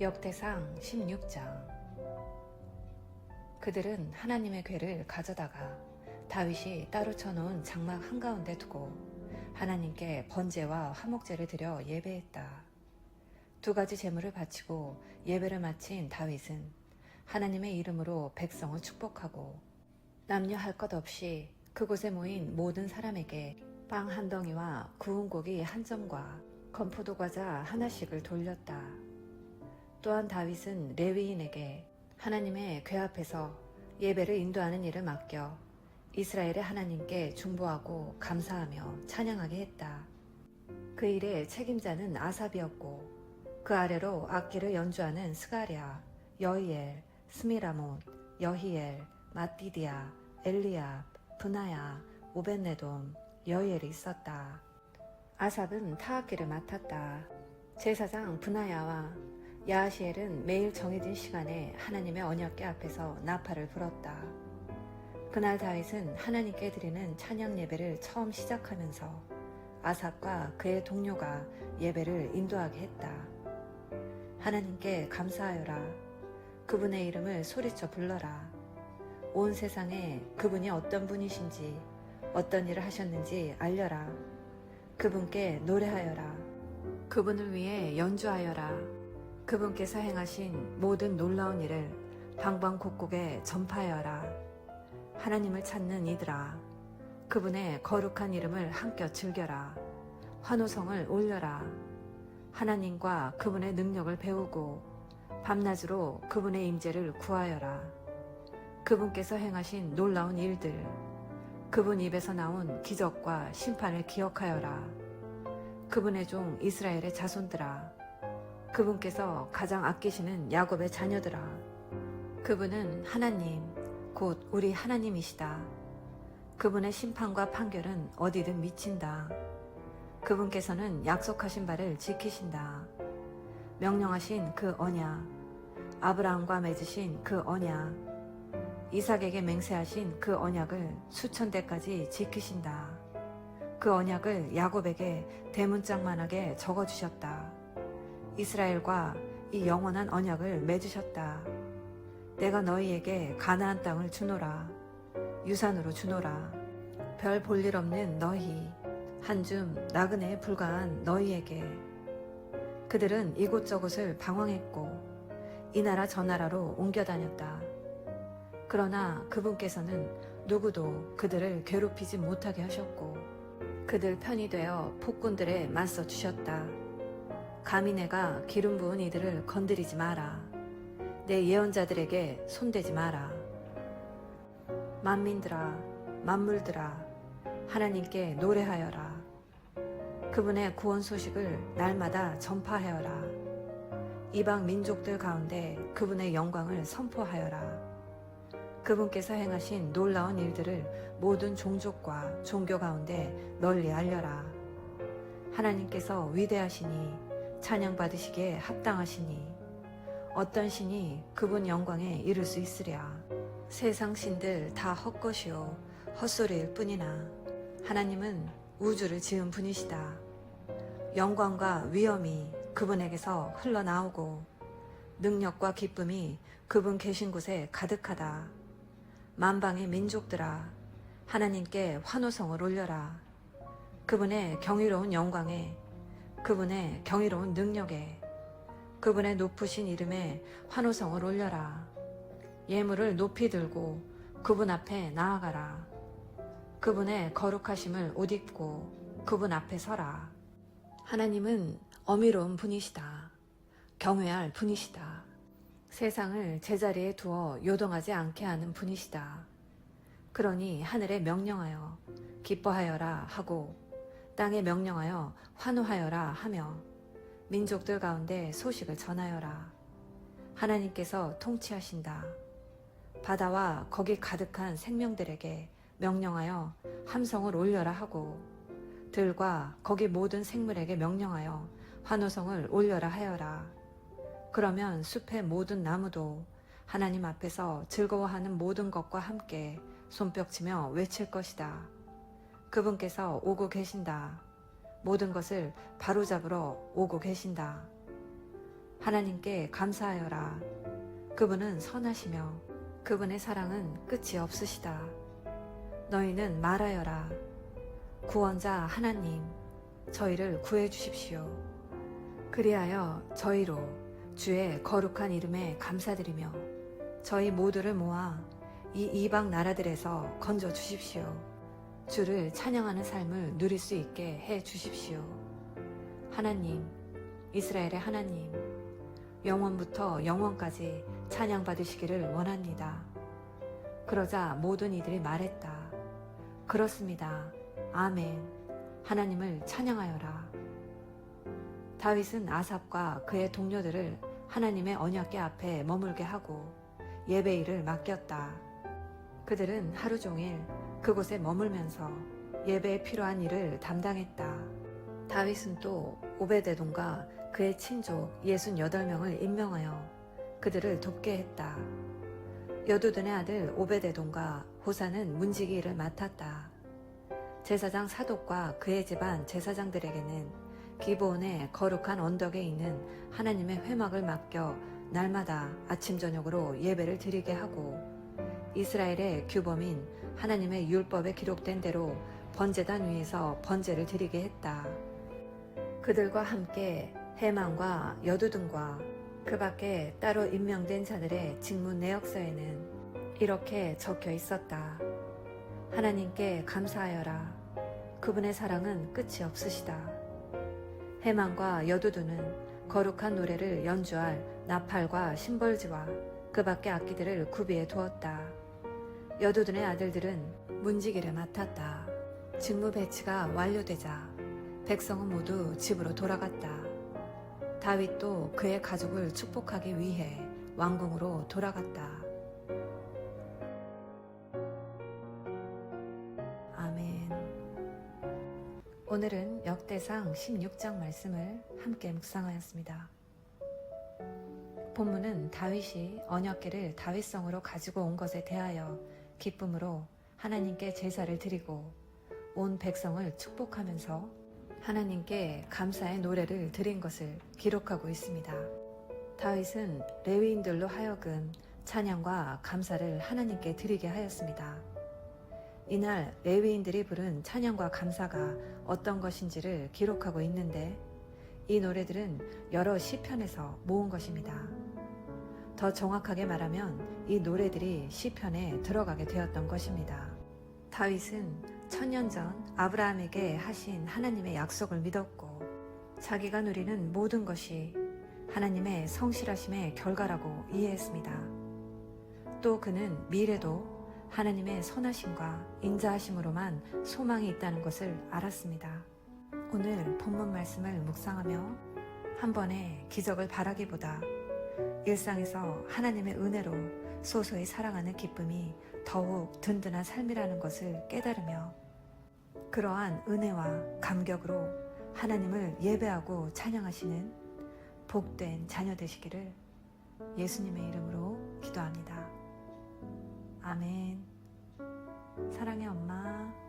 역대상 16장 그들은 하나님의 궤를 가져다가 다윗이 따로 쳐놓은 장막 한가운데 두고 하나님께 번제와 화목제를 드려 예배했다. 두 가지 제물을 바치고 예배를 마친 다윗은 하나님의 이름으로 백성을 축복하고 남녀 할 것 없이 그곳에 모인 모든 사람에게 빵 한 덩이와 구운 고기 한 점과 건포도 과자 하나씩을 돌렸다. 또한 다윗은 레위인에게 하나님의 궤 앞에서 예배를 인도하는 일을 맡겨 이스라엘의 하나님께 중보하고 감사하며 찬양하게 했다. 그 일의 책임자는 아삽이었고 그 아래로 악기를 연주하는 스가랴, 여이엘, 스미라못, 여히엘, 마띠디아, 엘리압, 브나야, 오벤네돔, 여이엘이 있었다. 아삽은 타악기를 맡았다. 제사장 브나야와 야하시엘은 매일 정해진 시간에 하나님의 언약궤 앞에서 나팔을 불었다. 그날 다윗은 하나님께 드리는 찬양 예배를 처음 시작하면서 아삽과 그의 동료가 예배를 인도하게 했다. 하나님께 감사하여라. 그분의 이름을 소리쳐 불러라. 온 세상에 그분이 어떤 분이신지 어떤 일을 하셨는지 알려라. 그분께 노래하여라. 그분을 위해 연주하여라. 그분께서 행하신 모든 놀라운 일을 방방곡곡에 전파하여라. 하나님을 찾는 이들아, 그분의 거룩한 이름을 함께 즐겨라. 환호성을 올려라. 하나님과 그분의 능력을 배우고 밤낮으로 그분의 임재를 구하여라. 그분께서 행하신 놀라운 일들, 그분 입에서 나온 기적과 심판을 기억하여라. 그분의 종 이스라엘의 자손들아, 그분께서 가장 아끼시는 야곱의 자녀들아. 그분은 하나님, 곧 우리 하나님이시다. 그분의 심판과 판결은 어디든 미친다. 그분께서는 약속하신 바를 지키신다. 명령하신 그 언약, 아브라함과 맺으신 그 언약, 이삭에게 맹세하신 그 언약을 수천 대까지 지키신다. 그 언약을 야곱에게 대문짝만하게 적어주셨다. 이스라엘과 이 영원한 언약을 맺으셨다. 내가 너희에게 가나안 땅을 주노라. 유산으로 주노라. 별 볼 일 없는 너희, 한줌 나그네에 불과한 너희에게. 그들은 이곳저곳을 방황했고, 이 나라 저 나라로 옮겨 다녔다. 그러나 그분께서는 누구도 그들을 괴롭히지 못하게 하셨고, 그들 편이 되어 폭군들에 맞서 주셨다. 감히 내가 기름 부은 이들을 건드리지 마라. 내 예언자들에게 손대지 마라. 만민들아, 만물들아, 하나님께 노래하여라. 그분의 구원 소식을 날마다 전파하여라. 이방 민족들 가운데 그분의 영광을 선포하여라. 그분께서 행하신 놀라운 일들을 모든 종족과 종교 가운데 널리 알려라. 하나님께서 위대하시니 찬양받으시기에 합당하시니 어떤 신이 그분 영광에 이를 수 있으랴. 세상 신들 다 헛것이요 헛소리일 뿐이나 하나님은 우주를 지은 분이시다. 영광과 위엄이 그분에게서 흘러나오고 능력과 기쁨이 그분 계신 곳에 가득하다. 만방의 민족들아 하나님께 환호성을 올려라. 그분의 경이로운 영광에 그분의 경이로운 능력에 그분의 높으신 이름에 환호성을 올려라. 예물을 높이 들고 그분 앞에 나아가라. 그분의 거룩하심을 옷 입고 그분 앞에 서라. 하나님은 어미로운 분이시다. 경외할 분이시다. 세상을 제자리에 두어 요동하지 않게 하는 분이시다. 그러니 하늘에 명령하여 기뻐하여라 하고 땅에 명령하여 환호하여라 하며 민족들 가운데 소식을 전하여라. 하나님께서 통치하신다. 바다와 거기 가득한 생명들에게 명령하여 함성을 올려라 하고 들과 거기 모든 생물에게 명령하여 환호성을 올려라 하여라. 그러면 숲의 모든 나무도 하나님 앞에서 즐거워하는 모든 것과 함께 손뼉치며 외칠 것이다. 그분께서 오고 계신다. 모든 것을 바로잡으러 오고 계신다. 하나님께 감사하여라. 그분은 선하시며 그분의 사랑은 끝이 없으시다. 너희는 말하여라. 구원자 하나님, 저희를 구해 주십시오. 그리하여 저희로 주의 거룩한 이름에 감사드리며 저희 모두를 모아 이 이방 나라들에서 건져 주십시오. 주를 찬양하는 삶을 누릴 수 있게 해 주십시오. 하나님, 이스라엘의 하나님, 영원부터 영원까지 찬양받으시기를 원합니다. 그러자 모든 이들이 말했다. 그렇습니다. 아멘. 하나님을 찬양하여라. 다윗은 아삽과 그의 동료들을 하나님의 언약궤 앞에 머물게 하고 예배일을 맡겼다. 그들은 하루 종일 그곳에 머물면서 예배에 필요한 일을 담당했다. 다윗은 또 오베데돔과 그의 친족 68명을 임명하여 그들을 돕게 했다. 여두둔의 아들 오베데돔과 호사는 문지기 일을 맡았다. 제사장 사독과 그의 집안 제사장들에게는 기브온의 거룩한 언덕에 있는 하나님의 회막을 맡겨 날마다 아침 저녁으로 예배를 드리게 하고 이스라엘의 규범인 하나님의 율법에 기록된 대로 번제단 위에서 번제를 드리게 했다. 그들과 함께 해망과 여두둔과 그 밖에 따로 임명된 자들의 직무 내역서에는 이렇게 적혀 있었다. 하나님께 감사하여라. 그분의 사랑은 끝이 없으시다. 해망과 여두두는 거룩한 노래를 연주할 나팔과 심벌지와 그 밖의 악기들을 구비해 두었다. 여두둔의 아들들은 문지기를 맡았다. 직무 배치가 완료되자 백성은 모두 집으로 돌아갔다. 다윗도 그의 가족을 축복하기 위해 왕궁으로 돌아갔다. 아멘. 오늘은 역대상 16장 말씀을 함께 묵상하였습니다. 본문은 다윗이 언약궤를 다윗성으로 가지고 온 것에 대하여 기쁨으로 하나님께 제사를 드리고 온 백성을 축복하면서 하나님께 감사의 노래를 드린 것을 기록하고 있습니다. 다윗은 레위인들로 하여금 찬양과 감사를 하나님께 드리게 하였습니다. 이날 레위인들이 부른 찬양과 감사가 어떤 것인지를 기록하고 있는데 이 노래들은 여러 시편에서 모은 것입니다. 더 정확하게 말하면 이 노래들이 시편에 들어가게 되었던 것입니다. 다윗은 천년 전 아브라함에게 하신 하나님의 약속을 믿었고 자기가 누리는 모든 것이 하나님의 성실하심의 결과라고 이해했습니다. 또 그는 미래도 하나님의 선하심과 인자하심으로만 소망이 있다는 것을 알았습니다. 오늘 본문 말씀을 묵상하며 한 번의 기적을 바라기보다 일상에서 하나님의 은혜로 소소히 사랑하는 기쁨이 더욱 든든한 삶이라는 것을 깨달으며 그러한 은혜와 감격으로 하나님을 예배하고 찬양하시는 복된 자녀 되시기를 예수님의 이름으로 기도합니다. 아멘. 사랑의 엄마.